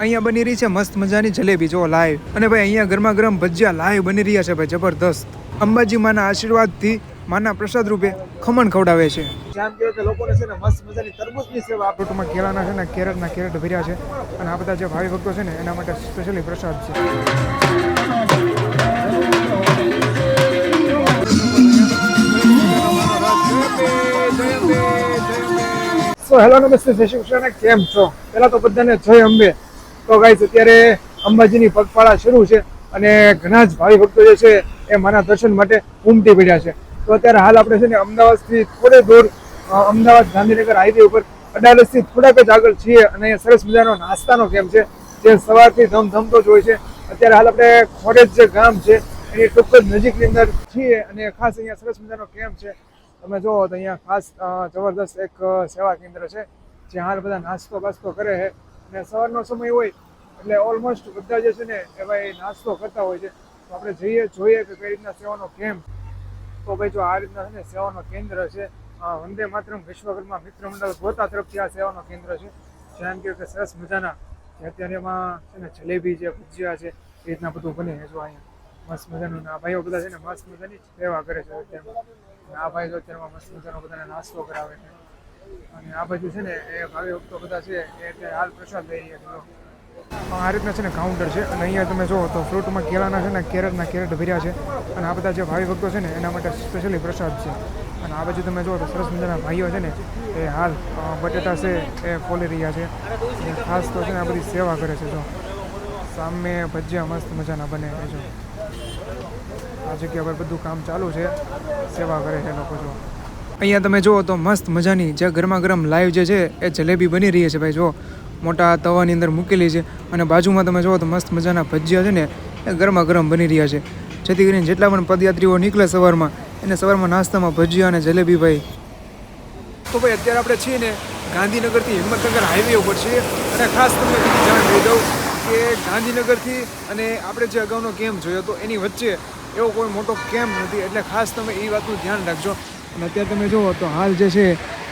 અહીંયા બની રહી છે મસ્ત મજાની જલેબી, જો લાઈવ અને ભાઈ અહીંયા ગરમા ગરમ ભજીયા લાઈવ બની રહ્યા છે ભાઈ, જબરદસ્ત. અંબાજી માના આશીર્વાદથી માના પ્રસાદ રૂપે ખમણ ખવડાવે છે. જામ કે લોકોને છે ને મસ્ત મજાની તરબૂચની સેવા ફ્રૂટમાં કેળાના છે ને કેરેટના કેરેટ ભર્યા છે. અને આ બધા જે ભાવિ ભક્તો છે ને, એના માટે સ્પેશિયલી પ્રસાદ છે. હેલો નમસ્તે, જય શ્રી કૃષ્ણ. કેમ છો? પહેલા તો બધાને જય અંબે. તો ગાઈસ અત્યારે અંબાજીની પગપાળા શરૂ છે અને ઘણા જ ભાવિ ભક્તો જે છે એ મારા દર્શન માટે ઉમટી પડ્યા છે. તો અત્યારે હાલ આપણે છે ને અમદાવાદથી થોડે દૂર અમદાવાદ ગાંધીનગર હાઈવે ઉપર અડાલજથી થોડાક જ આગળ છીએ અને અહીંયા સરસ મજાનો નાસ્તાનો કેમ્પ છે, જે સવારથી ધમધમતો જ હોય છે. અત્યારે હાલ આપણે ખોડેજ જે ગામ છે, એની ટૂંક જ નજીકની અંદર છીએ અને ખાસ અહીંયા સરસ મજાનો કેમ્પ છે. તમે જુઓ તો અહીંયા ખાસ જબરદસ્ત એક સેવા કેન્દ્ર છે, જ્યાં હાલ બધા નાસ્તો બાસ્તો કરે છે. અને સવારનો સમય હોય એટલે ઓલમોસ્ટ બધા જે છે ને એવા એ નાસ્તો કરતા હોય છે. તો આપણે જઈએ, જોઈએ કે કઈ રીતના સેવાનો કેમ્પ તો ભાઈ જો આ રીતના છે ને સેવાનો કેન્દ્ર છે. વંદે માતરમ વિશ્વકર્મા મિત્ર મંડળ ગોતા તરફથી આ સેવાનો કેન્દ્ર છે. જેમ કે સરસ મજાના અત્યારે એમાં છે ને જલેબી છે, ભજીયા છે, એ રીતના બધું બને છે જો અહીંયા. મસ્ત મજાનું ના ભાઈઓ બધા છે ને મસ્ત મજાની સેવા કરે છે અત્યારમાં. ના ભાઈ જો અત્યારમાં મસ્ત મજાનો બધાને નાસ્તો કરાવે છે. અને આ બાજુ છે ને, એ ભાવે ભક્તો બધા છે, એ હાલ પ્રસાદ લઈ રહ્યા છે. આ રીતના છે ને કાઉન્ટર છે, અને અહીંયા તમે જુઓ તો ફ્રૂટમાં કેળાના છે ને, કેરેટના કેરેટ ભર્યા છે, અને આ બધા જે ભાવિ ભક્તો છે ને, એના માટે સ્પેશિયલી પ્રસાદ છે. અને આ બાજુ તમે જુઓ તો સરસ મજાના ભાઈઓ છે ને, એ હાલ બટેટા છે, એ ફોલી રહ્યા છે. ખાસ તો છે ને આ બધી સેવા કરે છે જો. સામે ભજીયા મસ્ત મજાના બને છે જો. આ જગ્યા પર બધું કામ ચાલુ છે. સેવા કરે છે લોકો જો. અહીંયા તમે જુઓ તો મસ્ત મજાની જે ગરમા ગરમ લાઈવ જે છે, એ જલેબી બની રહી છે ભાઈ, જુઓ. મોટા તવાની અંદર મૂકેલી છે અને બાજુમાં તમે જુઓ તો મસ્ત મજાના ભજીયા છે ને, એ ગરમા ગરમ બની રહ્યા છે. જેથી કરીને જેટલા પણ પદયાત્રીઓ નીકળે સવારમાં, એને સવારમાં નાસ્તામાં ભજીયા અને જલેબી ભાઈ. તો ભાઈ, અત્યારે આપણે છીએ ને ગાંધીનગરથી હિંમતનગર હાઈવે ઉપર છીએ અને ખાસ તમને જાણ કહી દઉં કે ગાંધીનગરથી અને આપણે જે અગાઉનો કેમ્પ જોયો હતો એની વચ્ચે એવો કોઈ મોટો કેમ્પ નથી. એટલે ખાસ તમે એ વાતનું ધ્યાન રાખજો. અને અત્યારે તમે જુઓ તો હાલ જે છે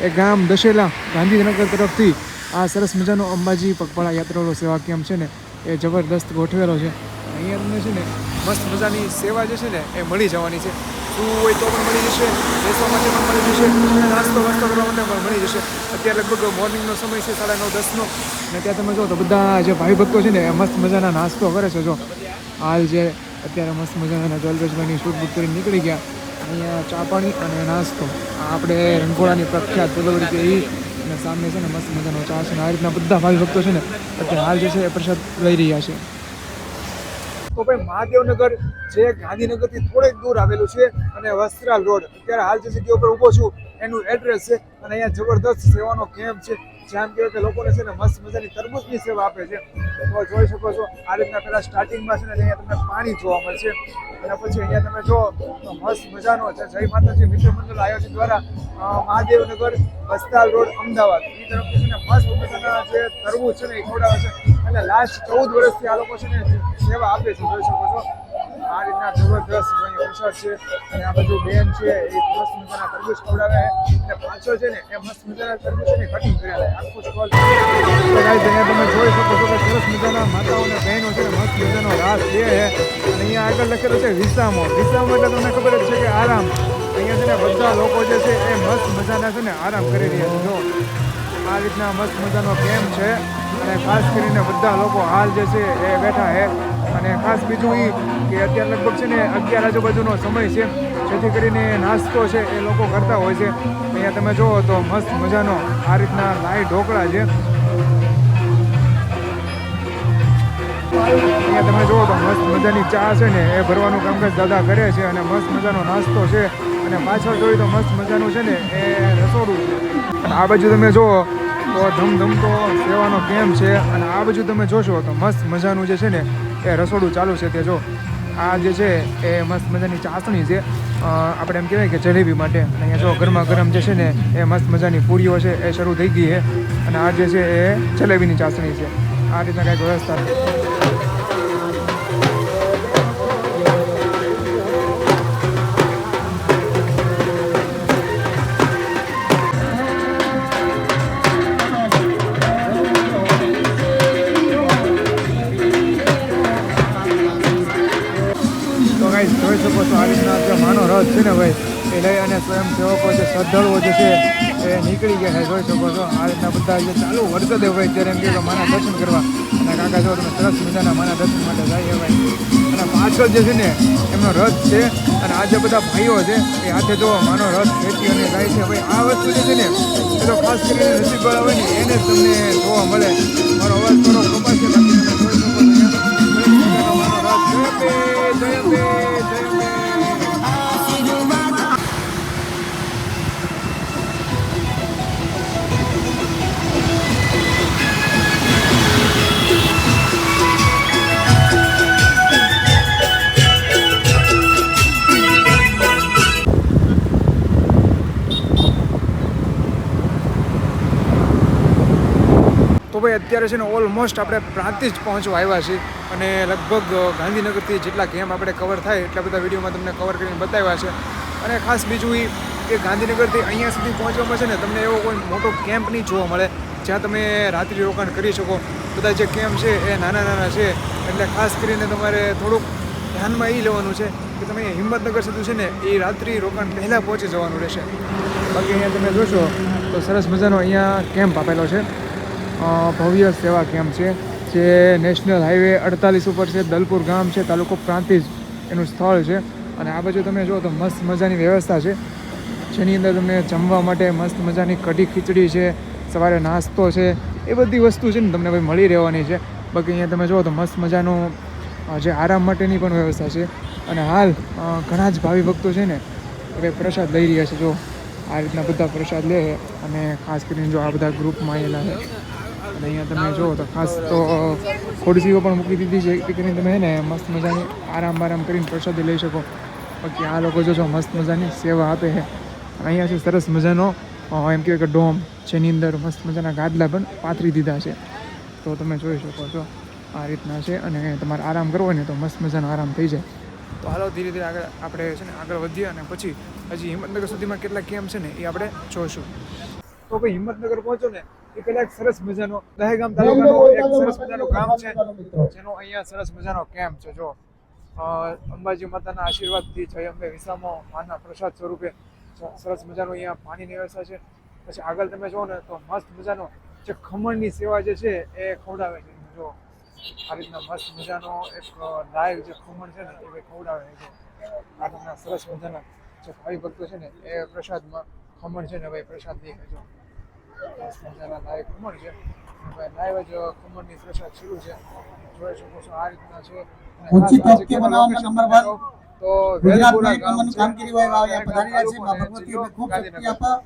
એ ગામ દશેલા ગાંધીનગર તરફથી આ સરસ મજાનો અંબાજી પગપાળા યાત્રાળુ સેવા કેમ્પ છે ને એ જબરદસ્ત ગોઠવેલો છે. અહીંયા તમને છે ને મસ્ત મજાની સેવા જે છે ને એ મળી જવાની છે. શું હોય તો પણ મળી જશે, બેસવા માટે પણ મળી જશે, નાસ્તો વાસ્તો કરવા માટે પણ મળી જશે. અત્યારે લગભગ મોર્નિંગનો સમય છે, સાડા નવ, દસનો. અને ત્યાં તમે જો તો બધા જે ભાઈ ભક્તો છે ને એ મસ્ત મજાના નાસ્તો કરે છે. જો હાલ જે અત્યારે મસ્ત મજાના જલગજવાની શૂટ બૂટ કરીને નીકળી ગયા. અહીંયા ચા પાણી અને નાસ્તો. આપણે રંગોળાની પ્રખ્યાત પદવરી કે અને સામે છે ને મસ્ત મજાનો ચા છે આ રીતના બધા ભાઈ ભક્તો છે ને અત્યારે હાલ જે છે એ પ્રસાદ લઈ રહ્યા છે. તો ભાઈ મહાદેવનગર જે ગાંધીનગરથી થોડેક દૂર આવેલું છે અને વસ્ત્રાલ રોડ. અત્યારે હાલ જે જગ્યા ઉપર ઊભો છું, એનું એડ્રેસ છે અને અહીંયા જબરદસ્ત સેવાનો કેમ્પ છે. જ્યાં કહેવાય કે લોકોને છે ને મસ્ત મજાની તરબૂચની સેવા આપે છે. તો જોઈ શકો છો, આ રીતના પહેલાં સ્ટાર્ટિંગમાં છે ને અહીંયા તમને પાણી જોવા મળશે. અને પછી અહીંયા તમે જો મસ્ત મજાનો છે. જય માતાજી, મિત્ર મંડળ આયોજન દ્વારા મહાદેવનગર બસ્તાલ રોડ, અમદાવાદ. એ તરફથી છે ને મસ્ત મજાના જે તરબૂચ છે ને એ છે. અને લાસ્ટ ચૌદ વર્ષથી આ લોકો છે ને સેવા આપે છે, જોઈ શકો છો. આ રીતના જબરદસ્ત અહીંયા પ્રસાદ છે અને આ બધું બેન છે, એ મસ્ત મજાના તરબૂચ ખવડાવે અને પાછો છે ને, એ મસ્ત મજાના તરબૂચની કટિંગ કરેલા આખું સ્ટોલ અહીંયા તમે જોઈ શકો છો કે સરસ મજાના માતાઓ અને બહેનો છે મસ્ત મજાનો રાસ છે. અને અહીંયા આગળ લખેલું છે વિસામો. વિસામો એટલે તમને ખબર જ છે કે આરામ. અહીંયા છે ને, બધા લોકો જે છે એ મસ્ત મજાના છે ને, આરામ કરી રહ્યા છે. જો, આ રીતના મસ્ત મજાનો કેમ્પ છે. અને ખાસ કરીને બધા લોકો હાલ જે છે એ બેઠા છે. અને ખાસ બીજું એ કે અત્યારે લગભગ છે ને અગિયાર આજુબાજુનો સમય છે. જેથી કરીને નાસ્તો છે એ લોકો કરતા હોય છે. અહીંયા તમે જુઓ તો મસ્ત મજાનો આ રીતના લાઈ ઢોકળા છે. અહીંયા તમે જુઓ તો મસ્ત મજાની ચા છે ને એ ભરવાનું કામકાજ દાદા કરે છે અને મસ્ત મજાનો નાસ્તો છે. અને પાછળ જોઈએ તો મસ્ત મજાનું છે ને એ રસોડું છે. આ બાજુ તમે જુઓ તો ધમધમતો સેવાનો કેમ્પ છે. અને આ બાજુ તમે જોશો તો મસ્ત મજાનું જે છે ને એ રસોડું ચાલુ છે તે જો. આ જે છે એ મસ્ત મજાની ચાસણી છે. આપણે એમ કહેવાય કે જલેબી માટે. અહીંયા જો ગરમા ગરમ જે છે ને એ મસ્ત મજાની પૂરીઓ છે એ શરૂ થઈ ગઈ છે. અને આ જે છે એ જલેબીની ચાસણી છે. આ રીતના કાંઈક વ્યવસ્થા. છે છે ને ભાઈ? એ લઈ અને સ્વયંસેવકો જે શ્રદ્ધાળુઓ જે છે, એ નીકળી ગયા છે. જોઈ શકો છો, આ રીતના બધા જે ચાલુ વરસાદે ભાઈ ત્યારે એમ કે માના દર્શન કરવા. અને કાકા જો તમે સરસ મજાના માના દર્શન માટે જાય ભાઈ. અને પાછળ જે છે ને, એમનો રથ છે. અને આ જે બધા ભાઈઓ છે, એ હાથે જો માનો રથ ખેતી અને જાય છે. ભાઈ, આ વસ્તુ જે છે ને, એ તો ખાસ કરીને નસીબવાળા હોય ને, એને તમને જોવા મળે. ભાઈ, અત્યારે છે ને ઓલમોસ્ટ આપણે પ્રાંતિજ પહોંચવા આવ્યા છીએ અને લગભગ ગાંધીનગરથી જેટલા ગેમ આપણે કવર થાય એટલા બધા વિડીયોમાં તમને કવર કરીને બતાવ્યા છે. અને ખાસ બીજું એ કે ગાંધીનગરથી અહીંયા સુધી પહોંચવામાં છે ને તમને એવો કોઈ મોટો કેમ્પ નહીં જોવા મળે. જ્યાં તમે રાત્રિ રોકાણ કરી શકો. બધા જે કેમ્પ છે એ નાના નાના છે. એટલે ખાસ કરીને તમારે થોડુંક ધ્યાનમાં એ લેવાનું છે કે તમે હિંમતનગર સુધી છે ને એ રાત્રિ રોકાણ પહેલાં પહોંચી જવાનું રહેશે. બાકી અહીંયા તમે જોશો તો સરસ મજાનો અહીંયા કેમ્પ આપેલો છે. ભવ્ય સેવા કેમ્પ છે, જે નેશનલ હાઈવે અડતાલીસ ઉપર છે, દલપુર ગામ છે, તાલુકો પ્રાંતિજ એનું સ્થળ છે. અને આ બાજુ તમે જુઓ તો મસ્ત મજાની વ્યવસ્થા છે. જેની અંદર તમને જમવા માટે મસ્ત મજાની કઢી ખીચડી છે, સવારે નાસ્તો છે, એ બધી વસ્તુ છે ને તમને ભાઈ મળી રહેવાની છે. બાકી અહીંયા તમે જુઓ તો મસ્ત મજાનું જે આરામ માટેની પણ વ્યવસ્થા છે. અને હાલ ઘણા જ ભાવિ ભક્તો છે ને એ પ્રસાદ લઈ રહ્યા છે. જો આ રીતના બધા પ્રસાદ લે અને ખાસ કરીને જો આ બધા ગ્રુપમાં આવેલા છે. અને અહીંયા તમે જુઓ તો ખાસ તો ખુરશીઓ પણ મૂકી દીધી છે. એકથી કરીને તમે ને મસ્ત મજાની આરામ આરામ કરીને પ્રસાદી લઈ શકો. બાકી આ લોકો જો છો મસ્ત મજાની સેવા આપે છે. અહીંયા છે સરસ મજાનો એમ કહેવાય કે ડોમ જેની અંદર મસ્ત મજાના ગાદલા પણ પાથરી દીધા છે. તો તમે જોઈ શકો છો આ રીતના છે અને તમારે આરામ કરવો હોય ને તો મસ્ત મજાનો આરામ થઈ જાય. તો હાલો ધીરે ધીરે આગળ આપણે છે ને આગળ વધીએ અને પછી હજી હિંમતનગર સુધીમાં કેટલા કેમ્પ છે ને એ આપણે જોઈશું. તો ભાઈ હિંમતનગર પહોંચો ને. એ પેલા એક સરસ મજાનો દહેગામ તાલુકાનો એક સરસ મજાનું ગામ છે. જેનો અહીંયા સરસ મજાનો કેમ્પ છે જો. અંબાજી માતાના આશીર્વાદથી જય અંબે વિસામો માના પ્રસાદ સ્વરૂપે સરસ મજાનો અહીંયા પાણીની વ્યવસ્થા છે. પછી આગળ તમે જુઓ ને તો મસ્ત મજાનો જે ખમણની સેવા જે છે એ ખવડાવે છે જો. આ રીતના મસ્ત મજાનો એક લાઈવ જે ખમણ છે ને એ ભાઈ ખવડાવે છે આ રીતના સરસ મજાના જે ભાઈ ભક્તો છે ને એ પ્રસાદમાં ખમણ છે ને ભાઈ પ્રસાદ દે છે. જો મસ્ત મજાના લાઈવ ખમણ છે લાઈવ જ ખમણની પ્રસાદ શરૂ છે. જોઈ શકો છો આ રીતના છે. ઊંચી ટોપકી બનાવવામાં નંબર વન. તો ગુજરાત વેલપુરા ગામ કામગીરી વાળા અહીંયા પધારી રહ્યા છે મા ભગવતી ખૂબ શક્તિ આપા